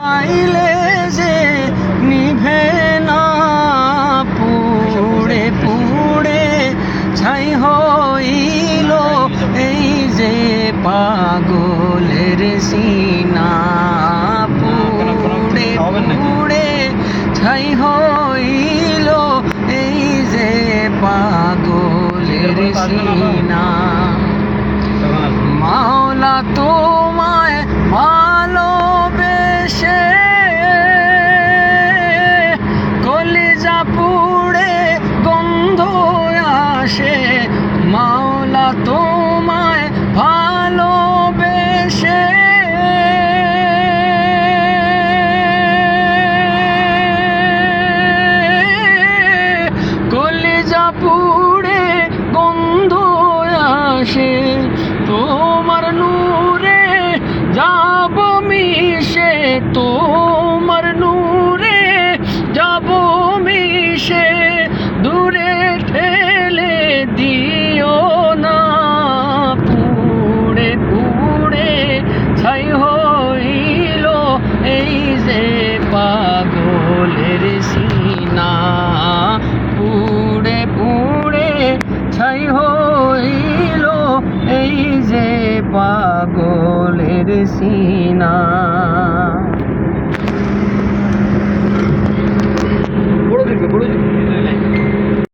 আইলে যে নিভে না পুড়ে পুড়ে ছাই হইল এই যে পাগলের সিনা। পুড়ে পুড়ে ছাই হইল এই যে পাগলের সিনা। মাওলা তোমায় ভালোবেসে তোমায় ভালোবেসে। কলিজা পুড়ে গন্ধ পাগলের সিনা পুড়ে পুড়ে ছাই হইল এই যে পাগলের সিনা।